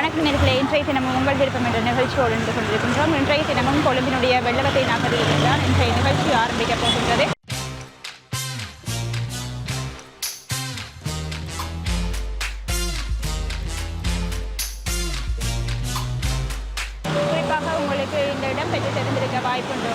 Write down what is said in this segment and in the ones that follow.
வணக்கம் நேர்களே. இன்றைய தினமும் உங்கள் விருப்பம் என்ற நிகழ்ச்சியோடு இருந்து கொண்டிருக்கின்றோம். இன்றைய தினமும் கொழும்பினுடைய வெள்ளவத்தை நகரில் இருந்தால் இன்றைய நிகழ்ச்சி ஆரம்பிக்கப் போகின்றது. வாய்ப்புண்டு.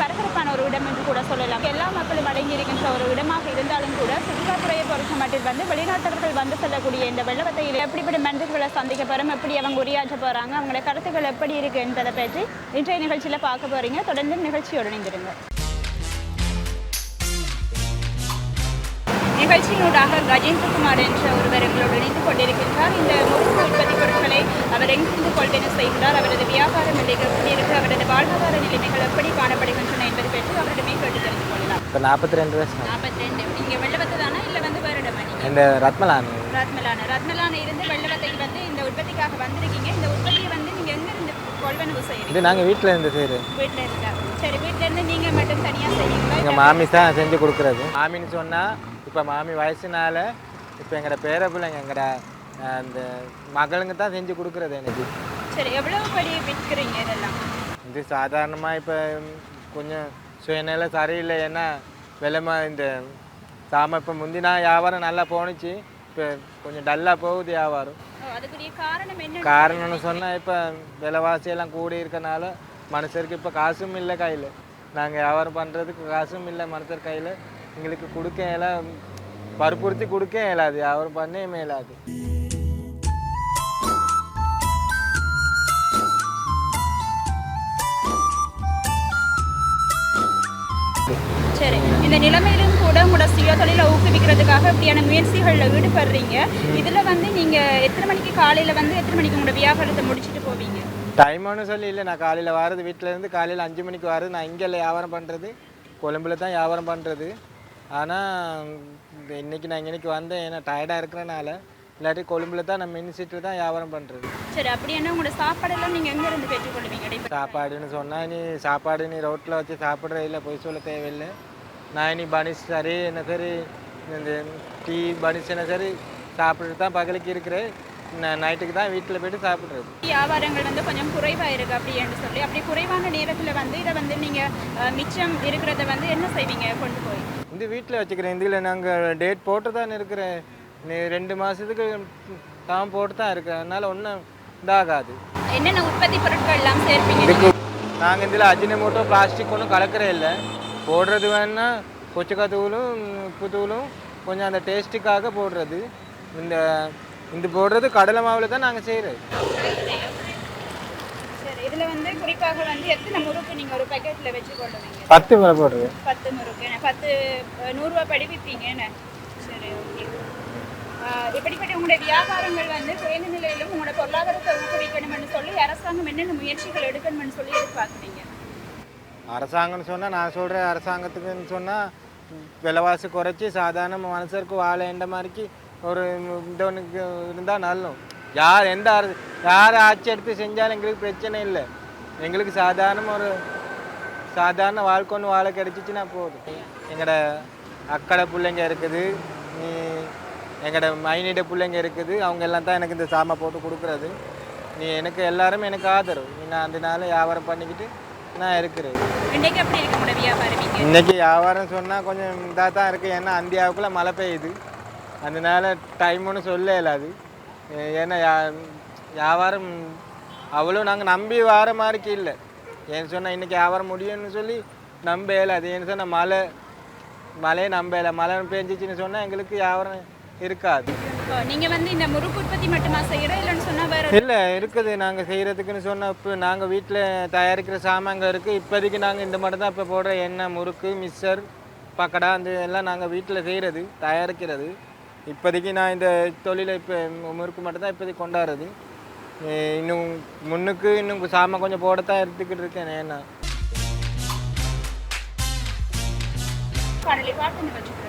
பரபரப்பான ஒரு இடம் என்று கூட சொல்லலாம். எல்லா மக்களும் அடங்கியிருக்கின்ற ஒரு இடமாக இருந்தாலும் கூட சுற்றுலாத்துறையை பொறுத்த மட்டும் வந்து வெளிநாட்டவர்கள் வந்து செல்லக்கூடிய இந்த வெள்ளவத்தையில் எப்படிப்பட்ட மனிதர்களை சந்திக்க போகிறோம் எப்படி அவங்க உரையாற்ற போகிறாங்க அவங்களோட கருத்துக்கள் எப்படி இருக்கு என்பதை பற்றி இன்றைய நிகழ்ச்சியில் பார்க்க போகிறீங்க தொடர்ந்து நிகழ்ச்சியோடு இணைந்திருங்க நிகழ்ச்சியினூடாக கஜேந்திரகுமார் என்ற ஒருவர் எங்களோடு இணைந்து கொண்டிருக்கின்றார். இந்த முக்கிய அவர் எங்கிருந்து கொள்வன செய்கிறார் அவரது வியாபார நிலைகள் எப்படி இருக்கு அவரது வாழ்வாதார நிலைமைகள் எப்படி காணப்படுகின்றன என்பது பற்றி அவரிடமே கேட்டு தெரிந்து கொள்ளலாம். இப்போ நாற்பத்தி ரெண்டு வயசு நாற்பத்தி ரெண்டு நீங்கள் வெள்ளவத்தை தானே இல்லை வந்து நீங்கள் இந்த ரத்மலான். ரத்மலான. ரத்மலான இருந்து வெள்ளவத்தைக்கு வந்து இந்த உற்பத்திக்காக வந்திருக்கீங்க. இந்த உற்பத்தியை வந்து நீங்கள் எங்கிருந்து கொள்வனவு செய்யறீங்க இது நாங்கள் வீட்டில் இருந்து செய்கிறோம் வீட்டில் இருந்தா சரி வீட்டில் இருந்து நீங்கள் மட்டும் தனியாக செய்வீங்களா எங்கள் மாமி தான் செஞ்சு கொடுக்குறது. மாமின்னு சொன்னால் இப்போ மாமி வயசுனால இப்போ எங்களோட பேர பிள்ளைங்க எங்களோட அந்த மகளுங்க தான் செஞ்சு கொடுக்குறது எனக்கு. சரி எவ்வளவு படி விற்கிறீங்க இதெல்லாம்? இது சாதாரணமாக இப்போ கொஞ்சம் சுயநிலை சரியில்லை ஏன்னா விலைமா இந்த சாம இப்போ முந்தினா வியாபாரம் நல்லா போணுச்சு. இப்போ கொஞ்சம் டல்லாக போகுது வியாபாரம். காரணம்னு சொன்னால் இப்போ விலைவாசி எல்லாம் கூடி இருக்கனால மனுஷருக்கு இப்போ காசும் இல்லை கையில். நாங்கள் வியாபாரம் பண்ணுறதுக்கு காசும் இல்லை மனுஷர் கையில். எங்களுக்கு கொடுக்க எல்லாம் வற்புறுத்தி கொடுக்க இயலாது. வியாபாரம் பண்ணவே மேலாது இந்த நிலைமையிலும் கூட உங்களோட சுய தொழிலை ஊக்குவிக்கிறதுக்காக இப்படியான முயற்சிகளில் ஈடுபடுறீங்க. இதில் வந்து நீங்கள் எத்தனை மணிக்கு காலையில் வந்து எத்தனை மணிக்கு உங்களோட வியாபாரத்தை முடிச்சுட்டு போவீங்க? டைம்னு சொல்லி இல்லை. நான் காலையில் வரது வீட்டில் இருந்து காலையில் அஞ்சு மணிக்கு வரது. நான் இங்கே இல்லை வியாபாரம் பண்ணுறது கொழும்புல தான் வியாபாரம் பண்ணுறது ஆனால் இன்னைக்கு நான் இன்னைக்கு வந்தேன். ஏன்னா டயர்டாக இருக்கிறனால. இல்லாட்டி கொழும்புல தான் நான் மினிசிட்டில் தான் வியாபாரம் பண்ணுறது சரி அப்படி என்ன உங்களோட சாப்பாடெல்லாம் நீங்கள் எங்கேருந்து பெற்றுக்கொள்வீங்க? சாப்பாடுன்னு சொன்னால் நீ சாப்பாடு நீ ரோட்டில் வச்சு சாப்பிட்ற இல்லை போய் சொல்ல தேவையில்லை. நான் நீ பனிஸ் சரி என்ன சரி இந்த டீ பனிஸ் என்ன சரி சாப்பிட்டுட்டு தான் பகலுக்கு இருக்கிறேன் நைட்டுக்கு தான் வீட்டில் போயிட்டு சாப்பிட்றது வியாபாரங்கள் வந்து கொஞ்சம் குறைவாக இருக்குது அப்படின்னு சொல்லி அப்படி குறைவான நேரத்தில் வந்து இதை வந்து நீங்கள் மிச்சம் இருக்கிறத வந்து என்ன செய்வீங்க கொண்டு போய் இந்த வீட்டில் வச்சுக்கிறேன் இதில் நாங்கள் டேட் போட்டு தான் இருக்கிறேன் ரெண்டு மாதத்துக்கு தான் போட்டு தான் இருக்கிறேன் அதனால் ஒன்றும் இதாகாது என்னென்ன உற்பத்தி பொருட்கள் எல்லாம் சேர்ப்பீங்க நாங்கள் இதில் அஜினமோட்டோ பிளாஸ்டிக் ஒன்றும் கலக்கிறே இல்லை போடுறது வேணா கொச்சக்காய் தூளும் உப்பு தூளும் கொஞ்சம் அந்த டேஸ்ட்டுக்காக போடுறது. இந்த இந்த போடுறது கடலை மாவில் தான் நாங்கள் செய்கிறது சரி இதில் வந்து குறிப்பாக வந்து எத்தனை முறுக்கு நீங்கள் ஒரு பேக்கெட்டில் வச்சு கொள்ளுவீங்க பத்து முறை போடுறது. பத்து முறுக்கு பத்து நூறுரூவா படி சரி ஓகே இப்படிப்பட்ட உங்களுடைய வியாபாரங்கள் வந்து குறைந்த நிலையிலும் உங்களோட பொருளாதாரத்தை ஊக்குவிக்கணும்னு சொல்லி அரசாங்கம் என்னென்ன முயற்சிகள் எடுக்கணும்னு சொல்லி எதிர்பார்க்குறீங்க? அரசாங்கம்னு சொன்னால் நான் சொல்கிறேன் அரசாங்கத்துக்குன்னு சொன்னால் விலைவாசி குறைச்சி சாதாரண மனுஷருக்கு எந்த மாதிரிக்கு ஒரு இந்தவனுக்கு இருந்தால் நல்லும். யார் எந்த யார் ஆட்சி எடுத்து செஞ்சாலும் எங்களுக்கு பிரச்சனை இல்லை. எங்களுக்கு சாதாரண ஒரு சாதாரண வாழ்க்கை ஒன்று வாழ கிடைச்சிச்சுன்னா போதும். எங்களோட அக்கடை பிள்ளைங்க இருக்குது நீ எங்களோட மைனிட பிள்ளைங்க இருக்குது அவங்க எல்லாம் தான் எனக்கு இந்த சாமை போட்டு கொடுக்குறது. நீ எனக்கு எல்லாரும் எனக்கு ஆதரவு. நீ நான் அதனால வியாபாரம் பண்ணிக்கிட்டு நான் இருக்கிறேன் இன்றைக்கு எப்படி இருக்கு உங்களோட வியாபாரம் இன்னைக்கு வியாபாரம் சொன்னால் கொஞ்சம் இதாக தான் இருக்குது ஏன்னா இந்தியாவுக்குள்ளே மழை பெய்யுது. அதனால டைம் ஒன்றும் சொல்ல இயலாது ஏ- ஏன்னா யா- வியாபாரம் அவ்வளோ நாங்கள் நம்பி வர மாதிரிக்கு இல்லை. ஏன்னு சொன்னால் இன்றைக்கி வியாபாரம் முடியும்னு சொல்லி நம்ப இயலாது ஏன்னு சொன்னால் மழை மழையை நம்ப இல்லை மழை பெஞ்சிச்சின்னு சொன்னால் எங்களுக்கு வியாபாரம் இருக்காது. நீங்கள் வந்து இந்த முறுக்கு உற்பத்தி மட்டுமா செய்கிற இல்லைன்னு சொன்னால் வேற இல்லை இருக்குது. நாங்கள் செய்கிறதுக்குன்னு சொன்னால் இப்போ நாங்கள் வீட்டில் தயாரிக்கிற சாமாங்க இருக்குது இப்போதைக்கு நாங்கள் இந்த மட்டும் தான் இப்போ போடுற எண்ணெய் முறுக்கு மிக்சர் பக்கடா அந்த எல்லாம் நாங்கள் வீட்டில் செய்கிறது தயாரிக்கிறது. இப்போதைக்கு நான் இந்த தொழிலை இப்போ முறுக்கு மட்டும் தான் இப்போதைக்கு கொண்டாடுறது. இன்னும் முன்னுக்கு இன்னும் சாமான் கொஞ்சம் போடத்தான் எடுத்துக்கிட்டு இருக்கேன் ஏன்னா பார்த்து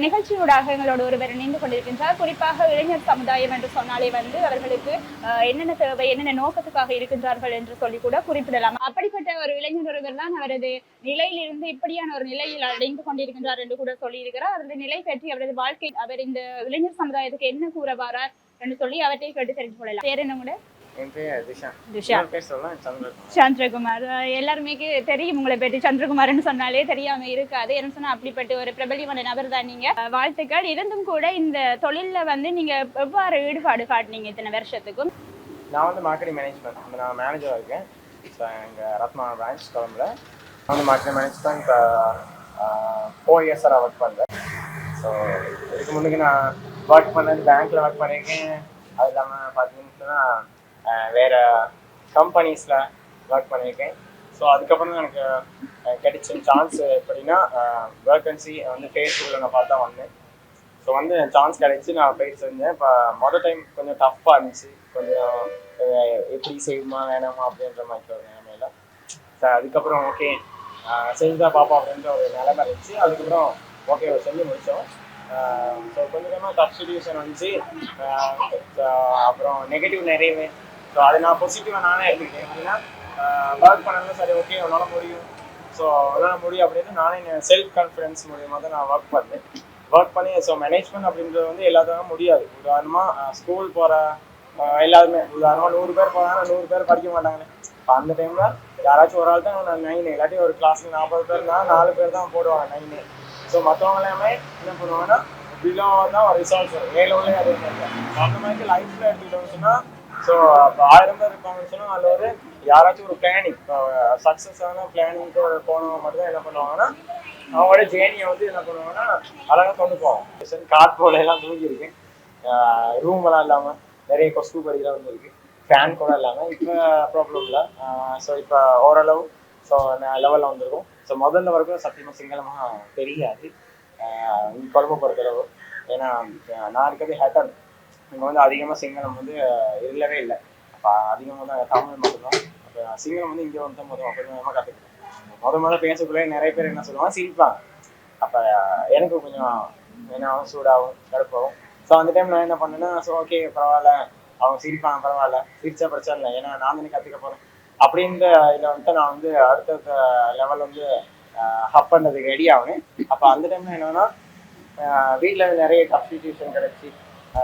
நிகழ்ச்சியூடாக எங்களோட ஒருவர் இணைந்து கொண்டிருக்கின்றார். குறிப்பாக இளைஞர் சமுதாயம் என்று சொன்னாலே வந்து அவர்களுக்கு அஹ், என்னென்ன தேவை என்னென்ன நோக்கத்துக்காக இருக்கின்றார்கள் என்று சொல்லி கூட குறிப்பிடலாம். அப்படிப்பட்ட ஒரு இளைஞர் ஒருவர் தான் அவரது நிலையிலிருந்து இப்படியான ஒரு நிலையில் அடைந்து கொண்டிருக்கின்றார் என்று கூட சொல்லியிருக்கிறார். அவரது நிலை பற்றி அவரது வாழ்க்கை அவர் இந்த இளைஞர் சமுதாயத்துக்கு என்ன கூறவாரார் என்று சொல்லி அவற்றை கேட்டு தெரிந்து கொள்ளலாம். பேர் என்ன கூட? என் பேர் திஷா? துஷா. பேர் சொல்லலாம் சந்திரகுமார். சந்திரகுமார். எல்லாருமே தெரியும் உங்களை பற்றி. சந்திரகுமார்னு சொன்னாலே தெரியாம இருக்காது. என்ன சொன்னா அப்படிப்பட்ட ஒரு பிரபலியமான நபர் தான் நீங்க வாழ்த்துக்கள். இருந்தும் கூட இந்த தொழில்ல வந்து நீங்க எவ்வாறு ஈடுபாடு காட்டினீங்க இத்தனை வருஷத்துக்கும்? நான் வந்து மார்க்கெட்டிங் மேனேஜ்மெண்ட் நான் மேனேஜராக இருக்கேன். ஸோ எங்கள் ரத்னா பிரான்ச் குழம்புல. நான் வந்து மார்க்கெட்டிங் மேனேஜ்மெண்ட் இப்போ ஃபோர் இயர்ஸாக நான் ஒர்க் பண்ணுறேன் ஸோ இதுக்கு முன்னுக்கு நான் ஒர்க் பண்ணது பேங்க்கில் ஒர்க் பண்ணியிருக்கேன். அது இல்லாமல் பார்த்தீங்கன்னா வேறு கம்பெனிஸில் ஒர்க் பண்ணியிருக்கேன் ஸோ அதுக்கப்புறம் தான் எனக்கு கிடைச்ச சான்ஸ் எப்படின்னா வேக்கன்சி வந்து ஃபேஸ்புக்கில் நான் பார்த்து தான் வந்தேன். ஸோ வந்து சான்ஸ் கிடைச்சி நான் போயிட்டு செஞ்சேன் இப்போ மொதல் டைம் கொஞ்சம் டஃப்பாக இருந்துச்சு. கொஞ்சம் எப்படி செய்யுமா வேணாமா அப்படின்ற மாதிரி ஒரு நிலைமையில. ஸோ அதுக்கப்புறம் ஓகே செஞ்சுதான் பார்ப்போம் அப்படின்ற ஒரு நிலைமை இருந்துச்சு. அதுக்கப்புறம் ஓகே செஞ்சு முடித்தோம் ஸோ கொஞ்சம் கொஞ்சமாக டஃப் வந்துச்சு. அப்புறம் நெகட்டிவ் நிறையவே ஸோ அதை நான் பாசிட்டிவாக நானே எடுத்துக்கிட்டேன். அப்படின்னா ஒர்க் பண்ணணும் சரி ஓகே உன்னால் முடியும். ஸோ உன்னால் முடியும் அப்படின்னு நானே செல்ஃப் கான்ஃபிடன்ஸ் மூலியமாக தான் நான் ஒர்க் பண்ணேன். ஒர்க் பண்ணி ஸோ மேனேஜ்மெண்ட் அப்படின்றது வந்து எல்லாத்துக்கும் முடியாது. உதாரணமாக ஸ்கூல் போகிற எல்லாருமே உதாரணமாக நூறு பேர் போனாங்கன்னா நூறு பேர் படிக்க மாட்டாங்கன்னு. இப்போ அந்த டைமில் யாராச்சும் ஒரு ஆள் தான் நான் நைனு இல்லாட்டி ஒரு கிளாஸில் நாற்பது பேர்னா நாலு பேர் தான் போடுவாங்க நைனு ஸோ மற்றவங்க எல்லாமே என்ன பண்ணுவாங்கன்னா பிலோ தான் ஒரு ரிசல்ட்ஸ் வரும். ஏழோலே அதே மாதிரி அந்த மாதிரி லைஃப்பில் எடுத்துக்கிட்டோம்னு சொன்னால் ஸோ இப்போ ஆயிரம் பேர் இருப்பாங்கன்னு சொன்னால் அதில் ஒரு யாராச்சும் ஒரு பிளானிங் இப்போ சக்ஸஸான பிளானிங்க்கு போனவங்க மட்டும் தான் என்ன பண்ணுவாங்கன்னா அவங்களோட ஜேர்னியை வந்து என்ன பண்ணுவாங்கன்னா அழகாக கொண்டு போவோம் சரி காட் போல எல்லாம் தூங்கியிருக்கேன் ரூம் எல்லாம் இல்லாமல் நிறைய கொசு படிக்கலாம் வந்துருக்கு ஃபேன் கூட இல்லாமல் இப்போ ப்ராப்ளம் இல்லை. ஸோ இப்போ ஓரளவு ஸோ லெவலில் வந்திருக்கும். ஸோ முதல்ல வரைக்கும் சத்தியமாக சிங்களமாக தெரியாது. குழம்பு பொறுத்தளவு. ஏன்னா நான் இருக்கிறது ஹேட்டன் இங்கே வந்து அதிகமாக சிங்களம் வந்து இல்லவே இல்லை. அப்போ அதிகமாக தான் தமிழ் மட்டும்தான். அப்போ சிங்களம் வந்து இங்கே வந்து முதல் கொஞ்சம் கொஞ்சமாக கற்றுக்கிட்டேன் முத முத பேசக்குள்ளே நிறைய பேர் என்ன சொல்லுவாங்க சிரிப்பாங்க. அப்போ எனக்கு கொஞ்சம் என்ன சூடாகும் கடுப்பாகும் ஸோ அந்த டைம் நான் என்ன பண்ணேன்னா ஸோ ஓகே பரவாயில்ல. அவங்க சிரிப்பாங்க பரவாயில்ல. சிரிச்சா பிரச்சனை இல்லை. ஏன்னா நான் தானே கற்றுக்க போகிறேன் அப்படின்ற இதில் வந்துட்டு நான் வந்து அடுத்தடுத்த லெவல் வந்து ஹப் பண்ணுறதுக்கு ரெடி ஆகணும் அப்போ அந்த டைமில் என்னன்னா வீட்டில் நிறைய டஃப் கிடச்சி.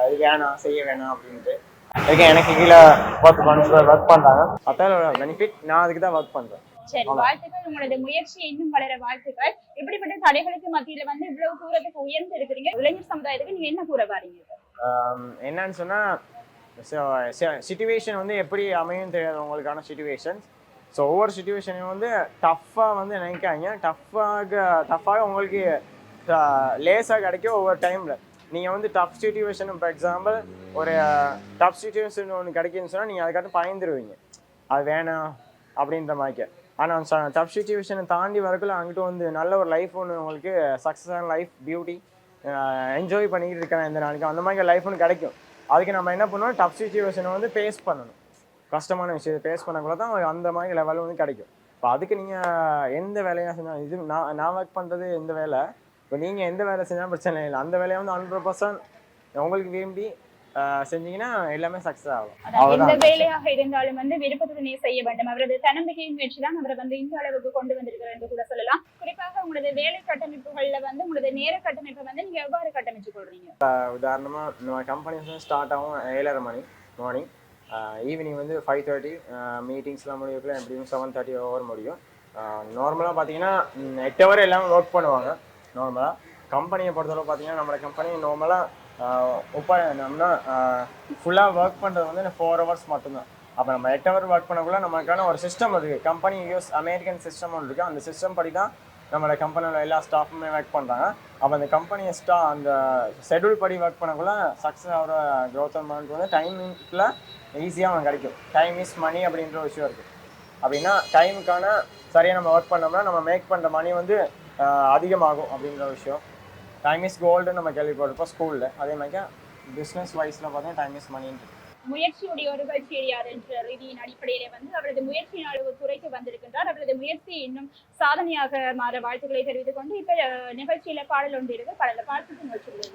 இது வேணாம் செய்ய வேணாம் அப்படின்ட்டு. அதுக்கு எனக்கு கீழே ஒர்க் பண்ண ஒர்க் பண்ணுறாங்க அத்தாலோட பெனிஃபிட் நான் அதுக்கு தான் ஒர்க் பண்ணுறேன் சரி வாழ்த்துக்கள். உங்களோட முயற்சி இன்னும் வளர வாழ்த்துக்கள். இப்படிப்பட்ட தடைகளுக்கு மத்தியில வந்து இவ்வளவு தூரத்துக்கு உயர்ந்து இருக்கிறீங்க? இளைஞர் சமுதாயத்துக்கு நீங்க என்ன கூற பாருங்க ஆம், என்னன்னு சொன்னால் சுச்சுவேஷன் வந்து எப்படி அமையும் தெரியாது உங்களுக்கான சுச்சுவேஷன் ஸோ ஒவ்வொரு சுச்சுவேஷனையும் வந்து டஃப்பாக வந்து நினைக்காங்க டஃப்பாக டஃப்பாக உங்களுக்கு லேஸாக கிடைக்கும் ஒவ்வொரு டைமில் நீங்கள் வந்து டஃப் சுச்சுவேஷன் இப்போ எக்ஸாம்பிள் ஒரு டஃப் சுச்சுவேஷன் ஒன்று கிடைக்குன்னு சொன்னால் நீங்கள் அதுக்காட்டும் பயந்துருவீங்க. அது வேணாம் அப்படின்ற மாதிரி ஆனால் டஃப் சுச்சுவேஷனை தாண்டி வரக்குள்ள அங்கிட்ட வந்து நல்ல ஒரு லைஃப் ஒன்று உங்களுக்கு சக்ஸஸான லைஃப் பியூட்டி என்ஜாய் பண்ணிக்கிட்டு இருக்கேன் இந்த நாளைக்கு அந்த மாதிரி லைஃப் ஒன்று கிடைக்கும். அதுக்கு நம்ம என்ன பண்ணுவோம் டஃப் சுச்சுவேஷனை வந்து ஃபேஸ் பண்ணணும். கஷ்டமான விஷயத்தை ஃபேஸ் பண்ணக்குள்ள தான் அந்த மாதிரி லெவல் வந்து கிடைக்கும். இப்போ அதுக்கு நீங்கள் எந்த வேலையாக செஞ்சாலும் இது நான் நான் ஒர்க் பண்ணுறது எந்த வேலை? இப்போ நீங்கள் எந்த வேலை செஞ்சாலும் பிரச்சனை இல்லை. அந்த வேலையை வந்து ஹண்ட்ரட் பர்சன்ட் உங்களுக்கு விரும்பி செஞ்சீங்கன்னா எல்லாமே சக்ஸஸ் ஆகும். எந்த. வேலையாக இருந்தாலும் வந்து விருப்பத்துடனே செய்ய வேண்டும். அவரது தன்னம்பிக்கையின் முயற்சி தான் அவரை வந்து இந்த அளவுக்கு கொண்டு வந்திருக்கிறார் என்று கூட சொல்லலாம். குறிப்பாக உங்களது வேலை கட்டமைப்புகள்ல வந்து உங்களது நேர கட்டமைப்பை வந்து நீங்க எவ்வாறு கட்டமைச்சு கொள்றீங்க உதாரணமாக நம்ம கம்பெனிஸ் வந்து ஸ்டார்ட் ஆகும் ஏழரை மணி மார்னிங் ஈவினிங் வந்து ஃபைவ் தேர்ட்டி மீட்டிங்ஸ்லாம் முடியக்குள்ள எப்படியும் செவன் தேர்ட்டி ஓவர் முடியும். நார்மலாக பார்த்தீங்கன்னா எட்டு ஹவர் எல்லாமே ஒர்க் பண்ணுவாங்க. நார்மலாக கம்பெனியை பொறுத்தளவு பார்த்தீங்கன்னா நம்மளோட கம்பெனி நார்மலாக ஒப்பா நம்மனா ஃபுல்லாக ஒர்க் பண்ணுறது வந்து ஃபோர் ஹவர்ஸ் மட்டும்தான். அப்போ நம்ம எட்டு ஹவர் ஒர்க் பண்ணக்குள்ள நமக்கான ஒரு சிஸ்டம் இருக்குது கம்பெனி யூஸ் அமெரிக்கன் சிஸ்டம் ஒன்று இருக்குது அந்த சிஸ்டம் படி தான் நம்மளோட கம்பெனியில் எல்லா ஸ்டாஃபுமே ஒர்க் பண்ணுறாங்க அப்போ அந்த கம்பெனியை ஸ்டா அந்த ஷெட்யூல் படி ஒர்க் பண்ணக்குள்ள சக்ஸஸ் ஆகிற க்ரோத் அமௌண்ட் வந்து டைமிங்கில் ஈஸியாக அவன் கிடைக்கும். டைம் இஸ் மணி அப்படின்ற ஒரு விஷயம் இருக்குது அப்படின்னா டைமுக்கான சரியாக நம்ம ஒர்க் பண்ணோம்னா நம்ம மேக் பண்ணுற மணி வந்து அதிகமாகும் அப்படின்ற விஷயம். டைம் இஸ் கோல்டு நம்ம கேள்விப்பட்டிருப்போம் ஸ்கூலில் அதே மாதிரி பிஸ்னஸ் வைஸில் பார்த்தீங்கன்னா டைம் இஸ் மணின்ட்டு முயற்சியுடைய ஒரு வெற்றியார் என்ற ரீதியின் அடிப்படையிலே வந்து அவரது முயற்சியினால் ஒரு துறைக்கு வந்திருக்கின்றார். அவரது முயற்சி இன்னும் சாதனையாக மாற வாழ்த்துக்களை தெரிவித்துக் கொண்டு இப்ப நிகழ்ச்சியில பாடல் ஒன்று இருக்கு. பாடல நிகழ்ச்சியில்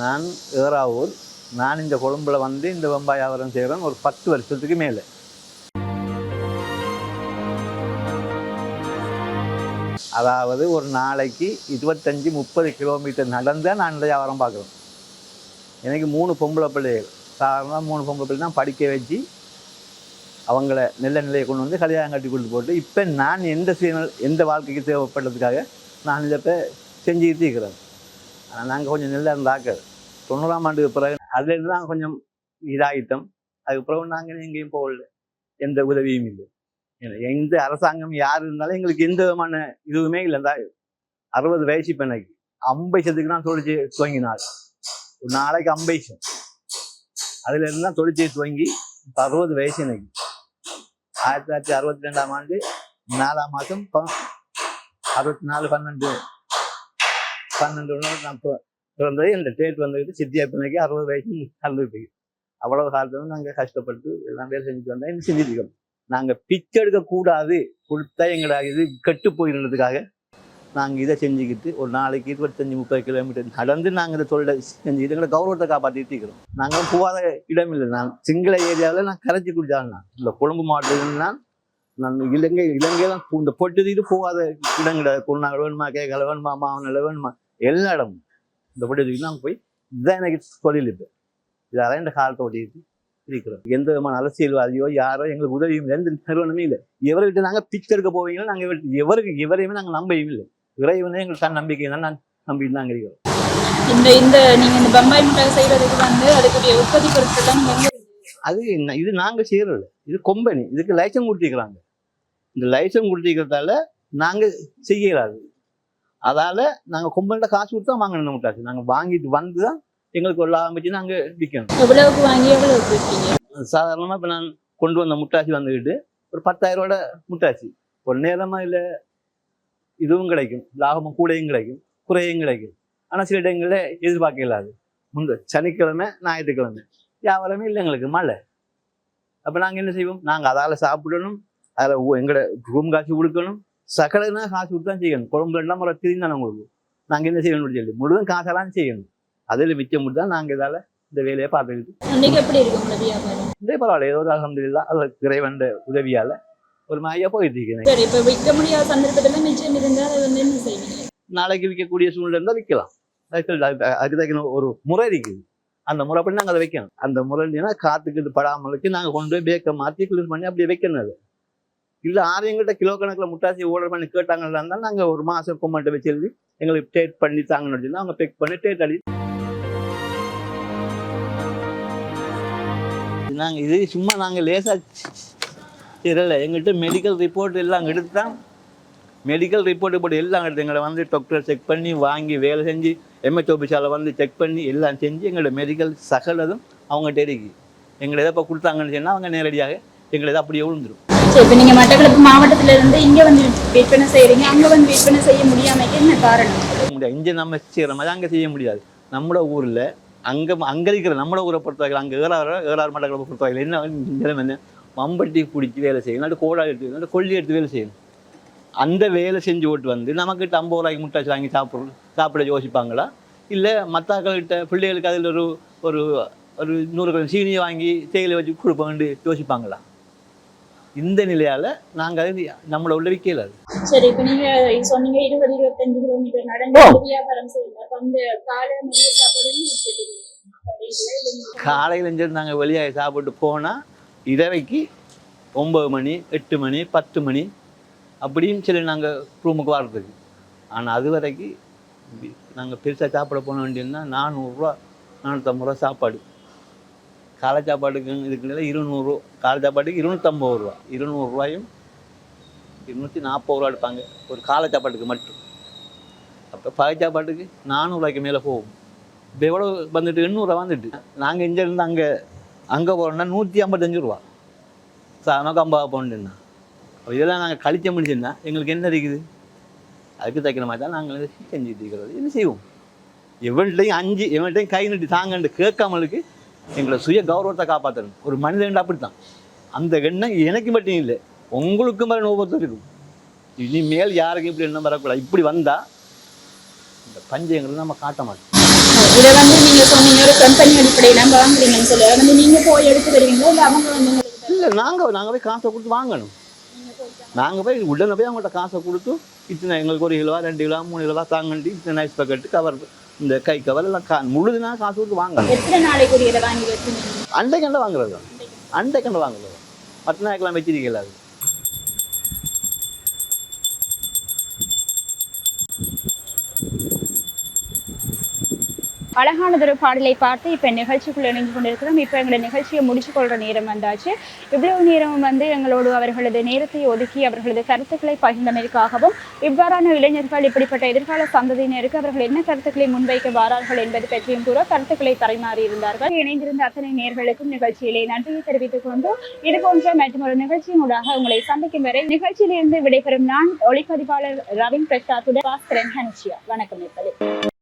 நான் ஏறாவூர் நான் இந்த கொழும்புல வந்து இந்த வெம்பாய் வியாபாரம் செய்கிறேன் ஒரு பத்து வருஷத்துக்கு மேலே. அதாவது ஒரு நாளைக்கு இருபத்தஞ்சி முப்பது கிலோமீட்டர் நடந்தால் நான் இந்த வியாபாரம் பார்க்குறேன் எனக்கு மூணு பொம்பளை பிள்ளைகள். சாதாரணமாக மூணு பொம்பளை பிள்ளை தான் படிக்க வச்சு அவங்கள நல்ல நிலையை கொண்டு வந்து கல்யாணம் கட்டி கொண்டு போட்டு இப்போ நான் எந்த சீனல் எந்த வாழ்க்கைக்கு தேவைப்பட்டதுக்காக நான் இதை இப்போ செஞ்சுக்கிட்டு இருக்கிறேன். ஆனால் நாங்கள் கொஞ்சம் நல்லா இருந்தாக்க தொண்ணூறாம் ஆண்டுக்கு பிறகு அதுலேருந்து தான் கொஞ்சம் இதாகிட்டோம் அதுக்கு பிறகு நாங்கள் எங்கேயும் போகல. எந்த உதவியும் இல்லை. எந்த அரசாங்கம் யார் இருந்தாலும் எங்களுக்கு எந்த விதமான இதுவுமே இல்லைந்தா அறுபது வயசு இப்போ எனக்கு. ஐம்பைசத்துக்கு தான் தொழிற்சி துவங்கினாள் ஒரு நாளைக்கு அம்பைசம் அதுல இருந்து தான் தொழிற்சியை துவங்கி இப்போ அறுபது வயசு எனக்கு. ஆயிரத்தி தொள்ளாயிரத்தி அறுபத்தி ரெண்டாம் ஆண்டு நாலாம் மாதம் அறுபத்தி நாலு பன்னெண்டு. பன்னெண்டு ஒன்று நான் பிறந்தது இந்த டேட் வந்துக்கிட்டு சித்தியா பிள்ளைக்கு அறுபது வயசு கலந்துட்டு அவ்வளவு காலத்துல நாங்கள் கஷ்டப்பட்டு எல்லாம் வேலை செஞ்சுட்டு வந்தேன் செஞ்சுருக்கோம் நாங்கள் பிச்சை எடுக்கக்கூடாது கொடுத்தா எங்களோட இது கெட்டு போயிருந்ததுக்காக நாங்கள் இதை செஞ்சுக்கிட்டு ஒரு நாளைக்கு இருபத்தஞ்சி முப்பது கிலோமீட்டர் நடந்து நாங்கள் இதை தொழிலை செஞ்சுக்கிட்டு எங்களை கௌரவத்தை காப்பாற்றிட்டு இருக்கிறோம். நாங்கள் போகாத இடம் இல்லை. நான் சிங்கள ஏரியாவில் நான் கரைச்சி குடிச்சாலும் நான். இந்த கொழும்பு மாவட்டத்தில் நான் இலங்கை இலங்கையில் இந்த பொட்டுதிட்டு போகாத இடம் கிடையாது குருநாள் வேணுமா கேட்கல வேணுமா மாவனில் வேணுமா எல்லா இடமும். இந்த பொட்டுதிக்கு நாங்கள் போய் இதுதான் எனக்கு தொழில் இது. இதால இந்த காலத்தை ஓட்டிட்டு இருக்கிறோம். எந்த விதமான அரசியல்வாதியோ யாரோ எங்களுக்கு உதவியும் இல்லை எந்த நிறுவனமே இல்லை. எவர்கிட்ட நாங்கள் பிச்சை எடுக்க போவீங்களோ? நாங்கள் எவருக்கு எவரையுமே நாங்கள் நம்பவும் இல்லை. இறைவனே எங்களுக்கு தான் நம்பிக்கை தான் நான் நம்பிட்டு நாங்கள் இருக்கிறோம். இந்த இந்த நீங்க இந்த பம்பாய் மிட்டாய் செய்யறதுக்கு வந்து அதுக்குரிய உற்பத்தி பொருட்கள் நீங்க எங்க அது என்ன- இது நாங்கள் செய்யறது இது கொம்பனி இதுக்கு லைசன்ஸ் கொடுத்திருக்கிறாங்க. இந்த லைசன்ஸ் கொடுத்திருக்கிறதால நாங்கள் செய்யலாது அதால நாங்கள் கொம்பன்கிட்ட காசு கொடுத்தா வாங்கணும் முட்டாச்சு நாங்கள் வாங்கிட்டு வந்து தான் எங்களுக்கு ஒரு லாபம் வச்சு நாங்கள் விற்கணும் எவ்வளவுக்கு வாங்கி எவ்வளவுக்கு விற்பீங்க சாதாரணமாக இப்போ நான் கொண்டு வந்த முட்டாச்சி வந்துக்கிட்டு ஒரு பத்தாயிரம் ரூபாயோட முட்டாச்சி ஒரு நேரமாக இல்லை இதுவும் கிடைக்கும். லாபமும் கூடையும் கிடைக்கும். குறையும் கிடைக்கும். ஆனால் சில இடங்களில் எதிர்பார்க்க இல்லாது. முந்த சனிக்கிழமை ஞாயிற்றுக்கிழமை. வியாபாரமே இல்லை எங்களுக்கு மழை. அப்போ நாங்கள் என்ன செய்வோம்? நாங்கள் அதால் சாப்பிடணும். அதில் எங்களோட ரூம் காசு கொடுக்கணும். சக்கரைனா காசு கொடுத்து தான் செய்யணும். குழம்பு எல்லாம் முறை திரும்பி தானே உங்களுக்கு. நாங்கள் என்ன செய்யணும்னு சொல்லி முழுதும் காசெல்லாம் செய்யணும். அதில் மிச்சம் தான் நாங்கள் இதால் இந்த வேலையை பார்த்துக்கிட்டு இதே பரவாயில்ல ஏதோ அலமதுல்லா அது இறைவன் உதவியால ஒரு மாயா போயிட்டு இருக்கேன் சரி இப்ப விற்க முடியாத நாளைக்கு விற்கக்கூடிய சூழ்நிலை இருந்தால் விற்கலாம். அதுக்கு தக்கன ஒரு முறை இருக்குது. அந்த முறைப்படி நாங்கள் அதை வைக்கணும். அந்த முறை இல்லைன்னா காத்துக்கிட்டு படாமலுக்கு நாங்கள் கொண்டு போய் பேக்கை மாற்றி கிளீன் பண்ணி அப்படியே வைக்கணும் அது. இல்லை ஆரியங்கிட்ட கிலோ கணக்கில் முட்டாசி ஆர்டர் பண்ணி கேட்டாங்களா இருந்தால் நாங்கள் ஒரு மாதம் கொம்மட்டை வச்சு எழுதி எங்களுக்கு டேட் பண்ணி தாங்கன்னு அவங்க பெக் பண்ணி டேட் அடி நாங்கள் இது சும்மா நாங்கள் லேசாக இல்லை எங்கள்கிட்ட மெடிக்கல் ரிப்போர்ட் எல்லாம் எடுத்து தான் மெடிக்கல் ரிப்போர்ட் போட்டு எல்லாம் எடுத்து எங்களை வந்து டாக்டர் செக் பண்ணி வாங்கி வேலை செஞ்சு எம்ஹெச் ஆஃபீஸால் வந்து செக் பண்ணி எல்லாம் செஞ்சு எங்களோட மெடிக்கல் சகலதும் அவங்ககிட்ட இருக்கு. எங்களை எதை இப்போ கொடுத்தாங்கன்னு சொன்னால் அவங்க நேரடியாக எங்களை இதை அப்படியே விழுந்துரும் சரி இப்ப நீங்க மட்டக்களப்பு மாவட்டத்துல இருந்து இங்க வந்து விற்பனை செய்யறீங்க அங்க வந்து விற்பனை செய்ய முடியாமக்கு என்ன காரணம்? முடியாது. இங்கே நம்ம செய்கிற மாதிரி அங்கே செய்ய முடியாது. நம்மளோட ஊரில் அங்கே அங்கே இருக்கிற நம்மளோட ஊரை பொறுத்தவரையில் அங்கே ஏறாறு ஏறாறு மட்டக்களப்பை பொறுத்தவரையில் என்ன நிலைமை என்ன? மம்பட்டி பிடிச்சி வேலை செய்யணும் இல்லாட்டி கோடா எடுத்து இல்லாட்டி கொல்லி எடுத்து வேலை செய்யணும். அந்த வேலை செஞ்சு ஓட்டு வந்து நமக்கிட்ட ஐம்பது ரூபாய்க்கு முட்டாச்சு வாங்கி சாப்பிட்றோம் சாப்பிட யோசிப்பாங்களா? இல்லை மற்றவர்கள்ட்ட பிள்ளைகளுக்கு அதில் ஒரு ஒரு ஒரு நூறு கிலோ சீனியை வாங்கி தேயிலை வச்சு கொடுப்போம்னு யோசிப்பாங்களா? இந்த நிலையால் நாங்கள் அது நம்மளை உள்ள விற்கல அது. சரி இப்ப நீங்க சொன்னீங்க இருபது இருபத்தஞ்சு கிலோமீட்டர் நடந்து. வியாபாரம் செய்யல அந்த காலை காலையில் இருந்து நாங்கள் வெளியாக சாப்பிட்டு போனால் இரவைக்கு ஒம்பது மணி எட்டு மணி பத்து மணி அப்படியும் சொல்லி நாங்கள் ரூமுக்கு வர்றதுக்கு. ஆனால் அது வரைக்கும் நாங்கள் பெருசாக சாப்பிட போன வேண்டியதுன்னா நானூறுரூவா நானூற்றம்பது ரூபா சாப்பாடு. காலை சாப்பாட்டுக்கு இதுக்குள்ள இருநூறு காலை சாப்பாட்டுக்கு இருநூற்றம்பது ரூபா. இருநூறுரூவாயும் இருநூற்றி நாற்பது ரூபா எடுப்பாங்க. ஒரு காலை சாப்பாட்டுக்கு மட்டும். அப்போ பகை சாப்பாட்டுக்கு நானூறுரூவாய்க்கு மேலே போகும். இப்போ எவ்வளோ வந்துட்டு எண்ணூறுவா வந்துட்டு. நாங்கள் இங்கேருந்து அங்கே அங்கே போகிறோம்னா நூற்றி ஐம்பத்தஞ்சு ரூபா. சார் நமக்கு ஐம்பது பவுண்டுன்னா அப்போ இதெல்லாம் நாங்கள் கழிச்ச முடிச்சுன்னா எங்களுக்கு என்ன இருக்குது? அதுக்கு தைக்கிற மாதிரி தான் நாங்கள் செஞ்சுட்டு இருக்கிறது என்ன செய்வோம். எவன்கிட்டையும் அஞ்சு எவன்கிட்டையும் கை நட்டி தாங்கன்னு கேட்காமலுக்கு எங்களை சுய கௌரவத்தை காப்பாற்றணும் ஒரு மனிதன் அப்படித்தான். அந்த எண்ணம் எனக்கு மட்டும் இல்லை உங்களுக்கும் வர ஒவ்வொருத்தருக்கும் இனிமேல் யாருக்கும் இப்படி எண்ணம் வரக்கூடாது. இப்படி வந்தால் இந்த பஞ்சங்களை நம்ம காட்ட மாட்டோம். இதை வந்து நீங்க சொன்னீங்க ஒரு கம்பெனி அடிப்படையில வாங்குறீங்கன்னு சொல்லி. அதை வந்து நீங்க போய் எடுத்து வருவீங்களா இல்ல அவங்க வந்து இல்லை நாங்கள் நாங்கள் போய் காசை கொடுத்து வாங்கணும். நாங்கள் போய் உடனே போய் அவங்கள்ட்ட காசை கொடுத்து இத்தனை எங்களுக்கு ஒரு கிலோவா ரெண்டு கிலோ மூணு கிலோவா தாங்கண்டி இத்தனை நைஸ் பக்கெட்டு கவர் இந்த கை கவர் எல்லாம் கா முழுதுனா காசு கொடுத்து வாங்கணும். எத்தனை நாளைக்குரிய இதை வாங்கி வச்சுருந்தீங்க அண்டை கண்டை வாங்குறது? தான் அண்டை கண்டை வாங்குறது? பத்து நாளைக்கெல்லாம் வச்சிருக்கல அது? அழகானதொரு பாடலை பார்த்து இப்போ நிகழ்ச்சிக்குள்ள இணைந்து கொண்டிருக்கிறோம். இப்போ எங்களை நிகழ்ச்சியை முடிச்சு கொள்கிற நேரம் வந்தாச்சு. இவ்வளவு நேரம் வந்து எங்களோடு அவர்களது நேரத்தை ஒதுக்கி அவர்களது கருத்துக்களை பகிர்ந்தமைக்காகவும் இவ்வாறான இளைஞர்கள் இப்படிப்பட்ட எதிர்கால சந்ததியினருக்கு அவர்கள் என்ன கருத்துக்களை முன்வைக்க வாரார்கள் என்பது பற்றியும் கூட கருத்துக்களை பரிமாறி இருந்தார்கள். இணைந்திருந்த அத்தனை நேர்களுக்கும் நிகழ்ச்சியிலே நன்றியை தெரிவித்துக் கொண்டு இது போன்ற மற்றும் ஒரு நிகழ்ச்சியினூடாக உங்களை சந்திக்கும் வரை நிகழ்ச்சியிலிருந்து விடைபெறும் நான் ஒளிப்பதிவாளர் ரவீன் பிரசாத்துடன் பாஸ்கரன் ஹன்ஷியா வணக்கம் நேர்களே